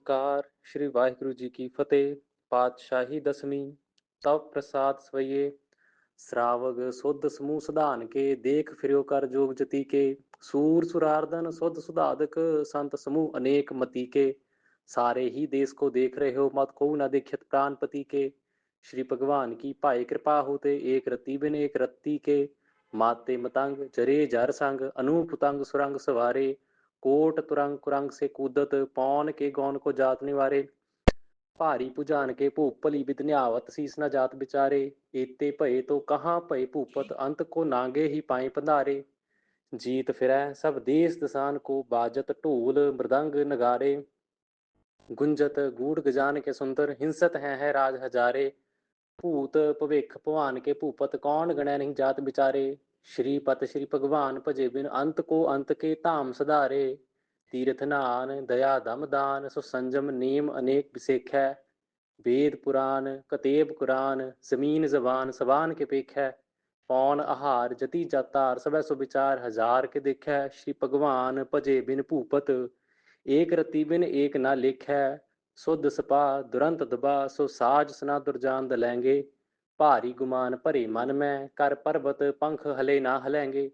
ਓੰਕਾਰ ਸ਼੍ਰੀ ਵਾਹਿਗੁਰੂ ਜੀ ਕੀ ਫਤਿਹ ਪਾਤਸ਼ਾਹੀ ਦਸਵੀਂ ਤਵ ਪ੍ਰਸਾਦ ਸਵਈਏ ਸਰਾਵਗ ਸੁਧ ਸਮੂਹ ਸਧਾਨ ਕੇ ਦੇਖ ਫਿਰਿਓ ਕਰ ਜੋਗ ਜਤੀ ਕੇ ਸੂਰ ਸੁਰਾਰਦਨ ਸੁਧ ਸੁਧਾਦਕ ਸੰਤ ਸਮੂਹ ਅਨੇਕ ਮਤੀ ਕੇ सारे ही देश को देख रहे हो मत को न देखित प्राणपति के श्री भगवान की भाई कृपा होते एक रति बिन एक रत्ती के माते मतंग जरे जर संग अनूप तंग सुरंग सवारे कोट तुरंग कुरंग से कूदत पौन के गौन को जात निवारे ਭਾਰੀ ਭੁਜਾਨ ਕੇ ਭੂਪਲੀ ਬਿਦਨਿਆਵਤ ਸੀਸ ਨਾ ਜਾਤ ਵਿਚਾਰੇ ਏਤੇ ਭਏ ਤੋ ਕਹਾਂ ਭਏ ਭੂਪਤ ਅੰਤ ਕੋ ਨਾਂਗੇ ਹੀ ਪਾਏ ਪੰਧਾਰੇ ਜੀਤ ਫਿਰੈ ਸਭ ਦੇਸ ਦਸਾਨ ਕੋ ਬਾਜਤ ਢੋਲ ਮ੍ਰਦੰਗ ਨਗਾਰੇ ਗੁੰਜਤ ਗੂੜ ਗਜਾਨ ਕੇ ਸੁੰਦਰ ਹਿੰਸਤ ਹੈ ਹੈ ਰਾਜ ਹਜ਼ਾਰੇ ਭੂਤ ਭਵਿਖ ਭਵਾਨ ਕੇ ਭੂਪਤ ਕੌਣ ਗਣੈ ਨਹੀਂ ਜਾਤ ਵਿਚਾਰੇ ਸ਼੍ਰੀ ਪਤ ਸ਼੍ਰੀ ਭਗਵਾਨ ਭਜੇ ਬਿਨ ਅੰਤ ਕੋ ਅੰਤ ਕੇ ਧਾਮ ਸਧਾਰੇ। ਤੀਰਥ ਨਾਨ, ਦਇਆ ਦਮ ਦਾਨ, ਸੋ ਸੰਜਮ ਨੀਮ ਅਨੇਕ ਵਿਸੇਖੈ। ਵੇਦ ਪੁਰਾਨ, ਕਤੇਬ ਕੁਰਾਨ, ਜ਼ਮੀਨ ਜ਼ਬਾਨ ਸਬਾਨ ਕੇ ਪੇਖੈ। ਪੌਣ ਆਹਾਰ, ਜਤੀ ਜਾਤਾਰ, ਸਭੈ ਸੋ ਵਿਚਾਰ, ਹਜ਼ਾਰ ਕੇ ਦੇਖੈ। ਸ਼੍ਰੀ ਭਗਵਾਨ ਭਜੇ ਬਿਨ ਭੂਪਤ, ਏਕ ਰਤੀ ਬਿਨ ਏਕ ਨਾ ਲੇਖੈ। ਸੁਧ ਸਪਾ ਦੁਰੰਤ ਦਬਾ, ਸੋ ਸਾਜ ਸਨਾ ਦੁਰਜਾਨ ਦਲੈਂਗੇ। ਭਾਰੀ ਗੁਮਾਨ ਭਰੇ ਮਨ ਮੈਂ ਕਰ ਪਰਬਤ ਪੰਖ ਹਲੇ ਨਾ ਹਲੈਂਗੇ।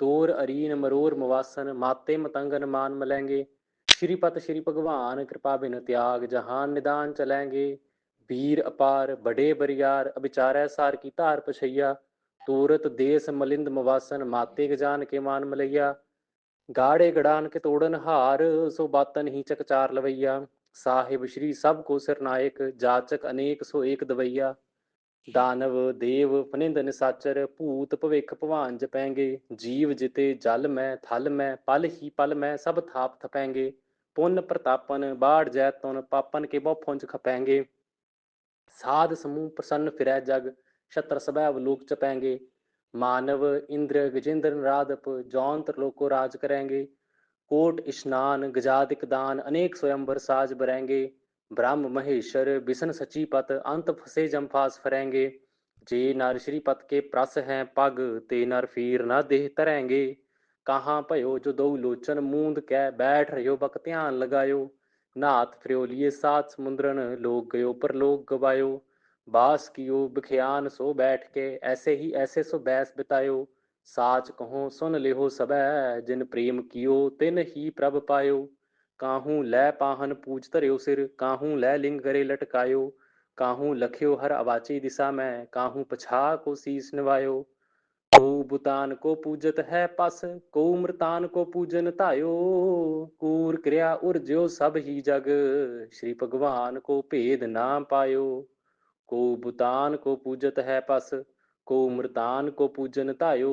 ਤੋਰ ਅਰੀਨ ਮਰੋਰ ਮਵਾਸਨ, ਮਾਤੇ ਮਤੰਗਨ ਮਾਨ ਮਲੈਂਗੇ। ਸ਼੍ਰੀ ਪਤ ਸ਼੍ਰੀ ਭਗਵਾਨ, ਕਿਰਪਾ ਬਿਨ ਤਿਆਗ ਜਹਾਨ ਨਿਦਾਨ ਚਲੈਂਗੇ। ਵੀਰ ਅਪਾਰ, ਬੜੇ ਬਰਿਆਰ, ਅਬਿਚਾਰੈ ਸਾਰ ਕੀ ਧਾਰ ਪਛਈਆ। ਤੂਰਤ ਦੇਸ ਮਲਿੰਦ ਮਵਾਸਨ, ਮਾਤੇ ਗਜਾਨ ਕੇ ਮਾਨ ਮਲਈਆ। ਗਾੜੇ ਗੜਾਨ ਕੇ ਤੋੜਨ ਹਾਰ, ਸੋ ਬਾਤਨ ਹੀ ਚਕਚਾਰ ਲਵਈਆ। ਸਾਹਿਬ ਸ਼੍ਰੀ ਸਭ ਕੋ ਸਿਰਨਾਇਕ ਜਾਚਕ ਅਨੇਕ ਸੋ ਏਕ ਦਵਈਆ। ਦਾਨਵ ਦੇਵ ਫਨਿੰਦ ਨਿਸਾਚਰ ਭੂਤ ਭਵਿਖ ਭਵਾਨ ਜਪੈਂਗੇ ਜੀਵ ਜਿਤੇ ਜਲ ਮੈਂ ਥਲ ਮੈਂ ਪਲ ਹੀ ਪਲ ਮੈਂ ਸਭ ਥਾਪ ਥਪੈਂਗੇ ਪੁੰਨ ਪ੍ਰਤਾਪਨ ਬਾੜ ਜੈਤਨ ਪਾਪਨ ਕੇ ਬਹੁ ਫੁੰਜ ਖਪੈਂਗੇ ਸਾਧ ਸਮੂਹ ਪ੍ਰਸੰਨ ਫਿਰੈ ਜਗ ਛਤਰ ਸਭੈ ਅਵਲੋਕ ਚਪੈਂਗੇ ਮਾਨਵ ਇੰਦਰ ਗਜੇਂਦਰ ਰਾਦਪ ਜੌਨ ਤਰਲੋਕੋ ਰਾਜ ਕਰੈਂਗੇ ਕੋਟ ਇਸ਼ਨਾਨ ਗਜਾਦਿਕ ਦਾਨ ਅਨੇਕ ਸਵਯੰਵਰ ਸਾਜ ਬਰੈਂਗੇ ब्रह्म महेश्वर, बिसन सची पत, अंत फसे जमफास फरेंगे। जे नर श्री पत के प्रस हैं पग, ते नर फीर न देह तरेंगे। कहाँ भयो जो दो लोचन मूंद कै बैठ रहो बक ध्यान लगायो। नाथ फ्रियोलिए सात समुद्रन, लोग गयो पर लोग गवायो। बास कियो बिखयान सो बैठ के, ऐसे ही ऐसे सो बैस बितायो। साच कहो सुन लेहो सबै, जिन प्रेम कियो, तिन ही प्रभ पायो। काहू लै पाहन पूज धरयो सिर, काहू लै लिंग करे लटकायो, काहू लख्यो हर अवाची दिशा में, काहू पछा को शीस नवायो। को बुतान को पूजत है पस, को मृतान को पूजन तायो कूर क्रिया उर्ज्यो सब ही जग, श्री भगवान को भेद ना पायो। को बुतान को पूजत है पस, को मृतान को पूजन तायो